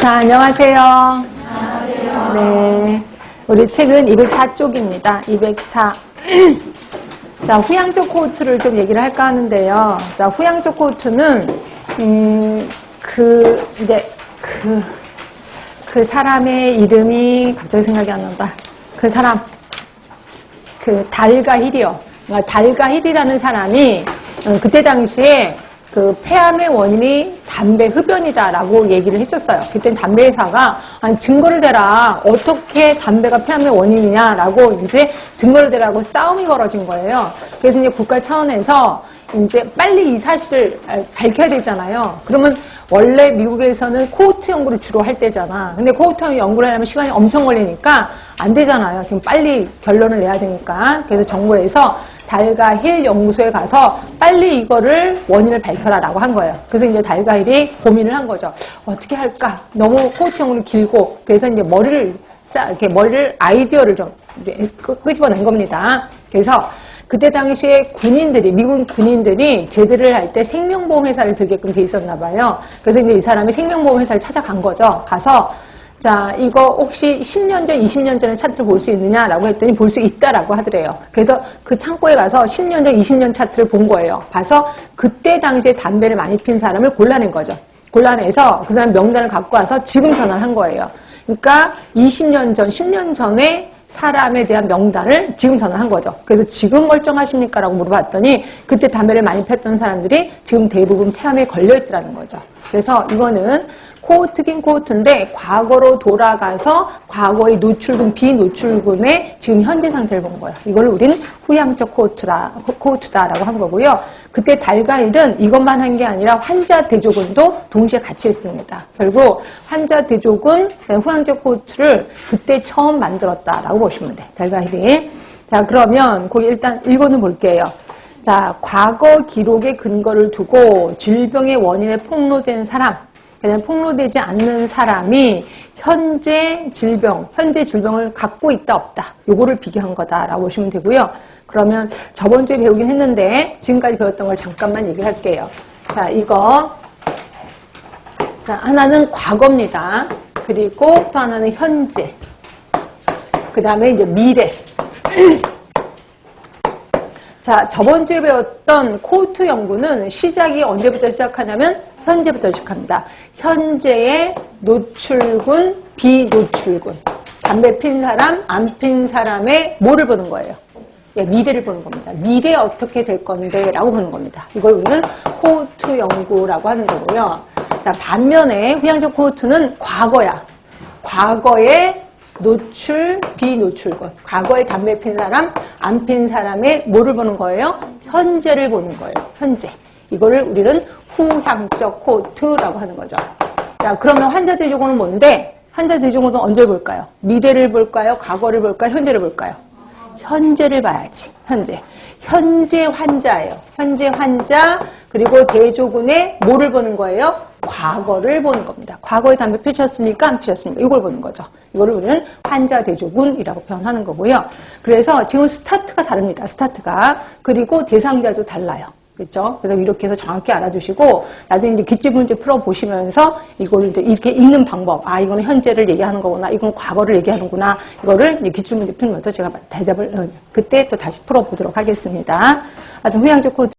자, 안녕하세요. 안녕하세요. 네. 우리 책은 204쪽입니다. 204. 자, 후양적 코트를 좀 얘기를 할까 하는데요. 자, 후양적 코트는, 음, 그, 이제, 그, 그 사람의 이름이 갑자기 생각이 안 난다. 그 사람, 그 달가 힐이요. 그러니까 달가 힐이라는 사람이 어, 그때 당시에 그 폐암의 원인이 담배 흡연이다라고 얘기를 했었어요. 그때 담배 회사가 증거를 대라. 어떻게 담배가 폐암의 원인이냐라고 이제 증거를 대라고 싸움이 벌어진 거예요. 그래서 이제 국가 차원에서 이제 빨리 이 사실을 알- 밝혀야 되잖아요. 그러면 원래 미국에서는 코호트 연구를 주로 할 때잖아. 근데 코호트 연구를 하려면 시간이 엄청 걸리니까 안 되잖아요. 지금 빨리 결론을 내야 되니까. 그래서 정부에서 달가 힐 연구소에 가서 빨리 이거를 원인을 밝혀라라고 한 거예요. 그래서 이제 달가 힐이 고민을 한 거죠. 어떻게 할까? 너무 연구를 길고 그래서 이제 머리를 싸 이렇게 머리를 아이디어를 좀 끄집어낸 겁니다. 그래서 그때 당시에 군인들이 미국 군인들이 제대를 할 때 생명보험 회사를 들게끔 돼 있었나 봐요. 그래서 이제 이 사람이 생명보험 회사를 찾아간 거죠. 가서 자 이거 혹시 10년 전, 20년 전에 차트를 볼 수 있느냐라고 했더니 볼 수 있다라고 하더래요. 그래서 그 창고에 가서 10년 전, 20년 차트를 본 거예요. 봐서 그때 당시에 담배를 많이 핀 사람을 골라낸 거죠. 골라내서 그 사람 명단을 갖고 와서 지금 전화를 한 거예요. 그러니까 20년 전, 10년 전에 사람에 대한 명단을 지금 전화한 거죠. 그래서 지금 멀쩡하십니까? 라고 물어봤더니 그때 담배를 많이 폈던 사람들이 지금 대부분 폐암에 걸려있더라는 거죠. 그래서 이거는 코호트긴 코호트인데 과거로 돌아가서 과거의 노출군, 비노출군의 지금 현재 상태를 본 거예요. 이걸 우리는 후양적 코호트라, 코호트다라고 한 거고요. 그때 달가일은 이것만 한 게 아니라 환자 대조군도 동시에 같이 했습니다. 결국 환자 대조군, 후양적 코호트를 그때 처음 만들었다라고 보시면 돼요. 달가일이. 자, 그러면 거기 일단 1번을 볼게요. 자, 과거 기록의 근거를 두고 질병의 원인에 폭로된 사람, 그냥 폭로되지 않는 사람이 현재 질병, 현재 질병을 갖고 있다 없다. 요거를 비교한 거다라고 보시면 되고요. 그러면 저번 주에 배우긴 했는데 지금까지 배웠던 걸 잠깐만 얘기를 할게요. 자, 이거 자, 하나는 과거입니다. 그리고 또 하나는 현재. 그 다음에 이제 미래. 자, 저번 주에 배웠던 코트 연구는 시작이 언제부터 시작하냐면 현재부터 시작합니다. 현재의 노출군, 비노출군. 담배 핀 사람, 안 핀 사람의 뭐를 보는 거예요? 예, 미래를 보는 겁니다. 미래 어떻게 될 건데 라고 보는 겁니다. 이걸 우리는 코트 연구라고 하는 거고요. 자, 반면에 후양적 코트는 과거야. 과거의 노출, 비노출군. 과거에 담배 핀 사람, 안 핀 사람의 뭐를 보는 거예요? 현재를 보는 거예요. 현재. 이거를 우리는 후향적 코트라고 하는 거죠. 자, 그러면 환자 대조군은 뭔데? 환자 대조군은 언제 볼까요? 미래를 볼까요? 과거를 볼까요? 현재를 볼까요? 현재를 봐야지. 현재. 현재 환자예요. 현재 환자 그리고 대조군의 뭐를 보는 거예요? 과거를 보는 겁니다. 과거에 담배 피셨습니까? 안 피셨습니까? 이걸 보는 거죠. 이거를 우리는 환자 대조군이라고 표현하는 거고요. 그래서 지금 스타트가 다릅니다. 스타트가. 그리고 대상자도 달라요. 그렇죠? 그래서 이렇게 해서 정확히 알아두시고 나중에 이제 기출 문제 풀어 보시면서 이거를 이제 이렇게 읽는 방법. 아, 이거는 현재를 얘기하는 거구나. 이건 과거를 얘기하는구나. 이거를 이제 기출 문제 풀면서 제가 대답을 어, 그때 또 다시 풀어 보도록 하겠습니다. 하여튼 후양적 코드